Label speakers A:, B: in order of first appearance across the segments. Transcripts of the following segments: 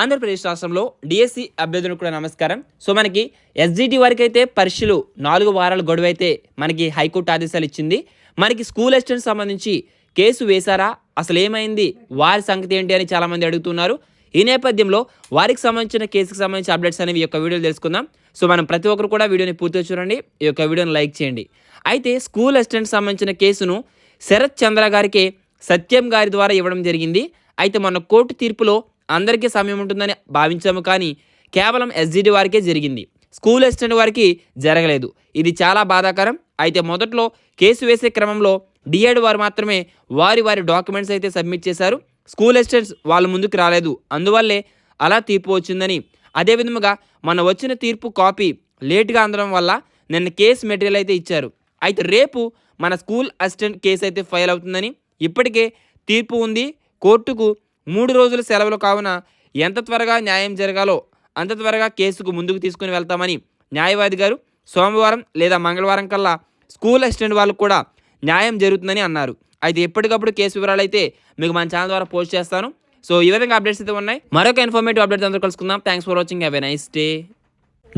A: ఆంధ్రప్రదేశ్ రాష్ట్రంలో డిఎస్సి అభ్యర్థులకు కూడా నమస్కారం. సో మనకి ఎస్జిటి వరకు అయితే పరీక్షలు నాలుగు వారాల గడువు అయితే మనకి హైకోర్టు ఆదేశాలు ఇచ్చింది. మనకి స్కూల్ అసిస్టెంట్ సంబంధించి కేసు వేశారా? అసలు ఏమైంది? వారి సంగతి ఏంటి అని చాలామంది అడుగుతున్నారు. ఈ నేపథ్యంలో వారికి సంబంధించిన కేసుకి సంబంధించిన అప్డేట్స్ అనేవి ఈ యొక్క వీడియోలు తెలుసుకుందాం. సో మనం ప్రతి ఒక్కరు కూడా వీడియోని పూర్తిగా చూడండి. ఈ యొక్క వీడియోని లైక్ చేయండి. అయితే స్కూల్ అసిస్టెంట్ సంబంధించిన కేసును శరత్ చంద్ర గారికి సత్యం గారి ద్వారా ఇవ్వడం జరిగింది. అయితే మన కోర్టు తీర్పులో అందరికీ సమయం ఉంటుందని భావించాము కానీ కేవలం ఎస్జీడీ వారికే జరిగింది. స్కూల్ అసిస్టెంట్ వారికి జరగలేదు. ఇది చాలా బాధాకరం. అయితే మొదట్లో కేసు వేసే క్రమంలో డిఎడ్ వారు మాత్రమే వారి వారి డాక్యుమెంట్స్ అయితే సబ్మిట్ చేశారు. స్కూల్ అసిస్టెంట్స్ వాళ్ళ ముందుకు రాలేదు. అందువల్లే అలా తీర్పు వచ్చిందని. అదేవిధముగా మన వచ్చిన తీర్పు కాపీ లేట్గా అందడం వల్ల నిన్న కేసు మెటీరియల్ అయితే ఇచ్చారు. అయితే రేపు మన స్కూల్ అసిస్టెంట్ కేసు అయితే ఫైల్ అవుతుందని ఇప్పటికే తీర్పు ఉంది. కోర్టుకు మూడు రోజుల సెలవులు కావున ఎంత త్వరగా న్యాయం జరగాలో అంత త్వరగా కేసుకు ముందుకు తీసుకుని వెళ్తామని న్యాయవాది గారు సోమవారం లేదా మంగళవారం కల్లా స్కూల్ అసిస్టెంట్ వాళ్ళకు కూడా న్యాయం జరుగుతుందని అన్నారు. అయితే ఎప్పటికప్పుడు కేసు వివరాలు అయితే మీకు మన ఛానల్ ద్వారా పోస్ట్ చేస్తాను. సో ఈ విధంగా అప్డేట్స్ అయితే ఉన్నాయి. మరొక ఇన్ఫర్మేటివ్ అప్డేట్ అందరూ కలుసుకుందాం. Thanks for watching have a nice day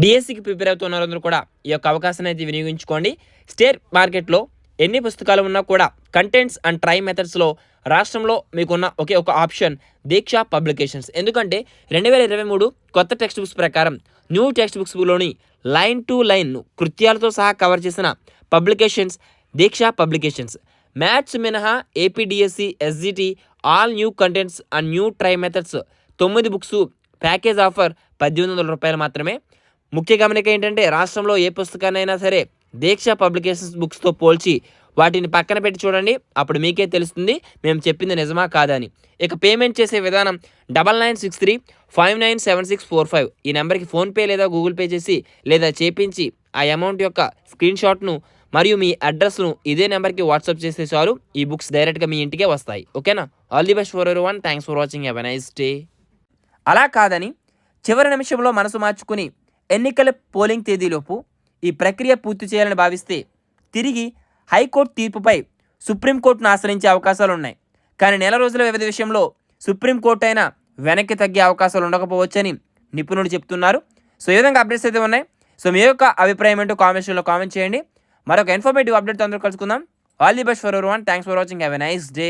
A: డిఎస్సికి ప్రిపేర్ అవుతున్నారందరూ కూడా ఈ యొక్క అవకాశాన్ని అయితే వినియోగించుకోండి. స్టేట్ మార్కెట్లో ఎన్ని పుస్తకాలు ఉన్నా కూడా కంటెంట్స్ అండ్ ట్రై మెథడ్స్లో రాష్ట్రంలో మీకున్న ఒకే ఒక ఆప్షన్ దీక్ష పబ్లికేషన్స్ ఎందుకంటే రెండు వేల ఇరవై మూడు కొత్త టెక్స్ట్ బుక్స్ ప్రకారం న్యూ టెక్స్ట్ బుక్స్లోని లైన్ టు లైన్ కృత్యాలతో సహా కవర్ చేసిన పబ్లికేషన్స్ దీక్ష పబ్లికేషన్స్ మ్యాథ్స్ మినహా APDSC SGT all new contents and new try methods తొమ్మిది బుక్స్ ప్యాకేజ్ ఆఫర్ పద్దెనిమిది వందల రూపాయలు మాత్రమే. ముఖ్య గమనిక ఏంటంటే రాష్ట్రంలో ఏ పుస్తకాన్నైనా సరే దీక్ష పబ్లికేషన్స్ బుక్స్తో పోల్చి వాటిని పక్కన పెట్టి చూడండి. అప్పుడు మీకే తెలుస్తుంది మేము చెప్పింది నిజమా కాదా అని. ఇక పేమెంట్ చేసే విధానం double nine six three five nine seven six four five. ఈ నెంబర్కి ఫోన్పే లేదా గూగుల్ పే చేసి లేదా చేపించి ఆ అమౌంట్ యొక్క స్క్రీన్ షాట్ను మరియు మీ అడ్రస్ను ఇదే నెంబర్కి వాట్సాప్ చేస్తే చాలు. ఈ బుక్స్ డైరెక్ట్గా మీ ఇంటికే వస్తాయి. ఓకేనా? All the best for everyone thanks for watching have nice day అలా కాదని చివరి నిమిషంలో మనసు మార్చుకుని ఎన్నికల పోలింగ్ తేదీలోపు ఈ ప్రక్రియ పూర్తి చేయాలని భావిస్తే తిరిగి హైకోర్టు తీర్పుపై సుప్రీంకోర్టును ఆశ్రయించే అవకాశాలు ఉన్నాయి కానీ నెల రోజుల వ్యవధి విషయంలో సుప్రీంకోర్టు అయినా వెనక్కి తగ్గే అవకాశాలు ఉండకపోవచ్చని నిపుణులు చెప్తున్నారు. సో ఈ విధంగా అప్డేట్స్ అయితే ఉన్నాయి. సో మీ యొక్క అభిప్రాయం ఏంటో కామెంట్స్లో కామెంట్ చేయండి. మరొక ఇన్ఫర్మేటివ్ అప్డేట్ అందరూ కలుసుకుందాం. All the best for everyone thanks for watching have a nice day